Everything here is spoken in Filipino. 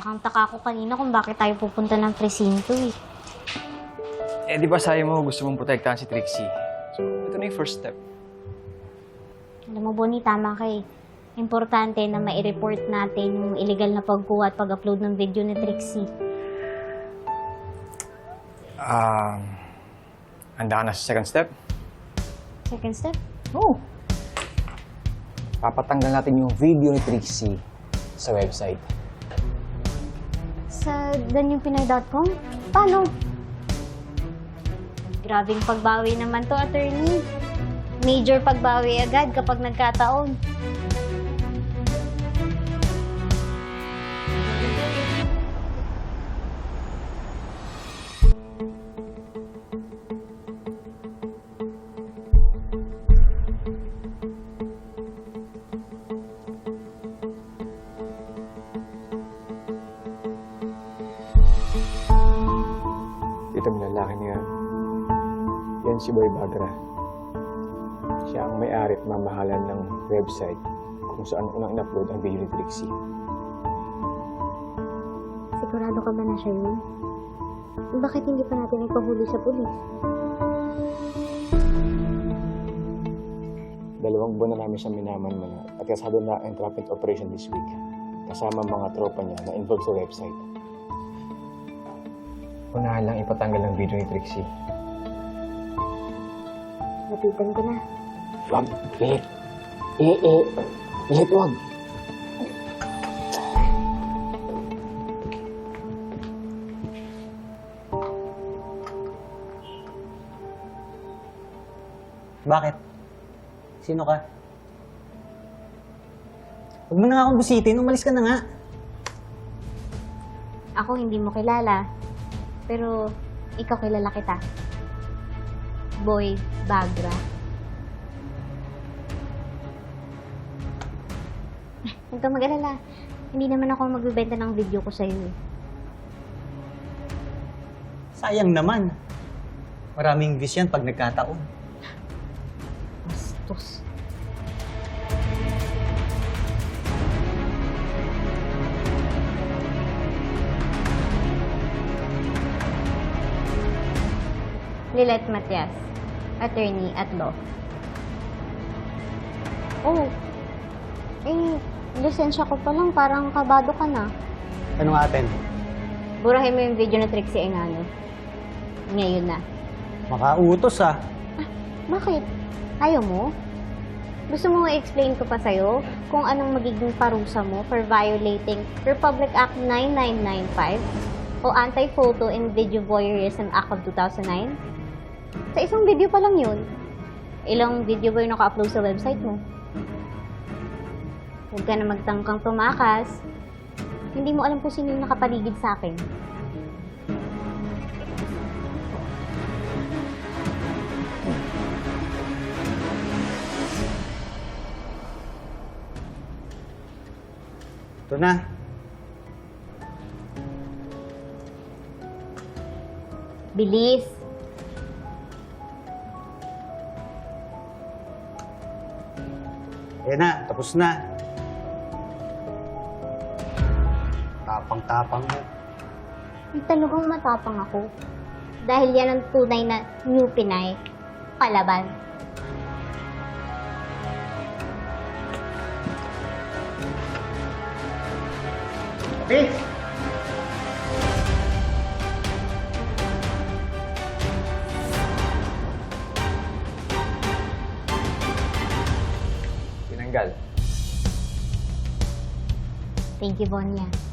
Takang-taka ako kanina kung bakit tayo pupunta ng presinto eh. Eh, di ba sabi mo gusto mong protektahan si Trixie? So, ito na yung first step. Alam mo, Bonnie, tama ka eh. Importante na mai-report natin yung illegal na pagkuha at pag-upload ng video ni Trixie. Um, handa ka na sa second step? Second step? Oo. Papatanggal natin yung video ni Trixie sa website. Sa danyangpinay.com? Paano? Grabing pagbawi naman to, attorney. Major pagbawi agad kapag nagkataon. Ito mo lalaki niya. Yan si Boy Bagra. Siya ang may-ari at mamahalan ng website kung saan unang in-upload ang video ni Trixie. Sigurado ka ba na siya yun? Bakit hindi pa natin ipahuli sa pulis? Dalawang buwan na namin siya minaman at kasado na ang entrapment operation this week. Kasama mga tropa niya na involved sa website. Unahan lang ipatanggal ang video ni Trixie. Napitan ko na. Wag! Pilit! Eh, eh! Pilit, wag! Bakit? Sino ka? Huwag mo na nga akong busitin, umalis ka na nga. Ako hindi mo kilala. Pero ikaw kilala kita. Boy Bagra. Huwag kang mag-alala. Hindi naman ako magbibenta ng video ko sa'yo eh. Sayang naman. Maraming views yan pag nagkataon. Bastos. Lilet Matias, attorney at law. Oh, eh, lisensya ko pa lang, parang kabado ka na. Ano nga atin? Burahin mo yung video na Trixie Engano. Ngayon na. Makautos ah. Bakit? Ayaw mo? Gusto mo i-explain ko pa sa'yo kung anong magiging parusa mo for violating Republic Act 9995 o Anti-Photo and Video Voyeurism Act of 2009? Sa isang video pa lang yun. Ilang video ba yung naka-upload sa website mo? Huwag ka na magtangkang tumakas. Hindi mo alam kung sino yung nakapaligid sa akin. Ito na. Bilis! Ayan na, tapos na. Tapang-tapang mo. Ay, talagang matapang ako. Dahil yan ang tunay na New Pinay. Palaban. Eh! Thank you, Bonya.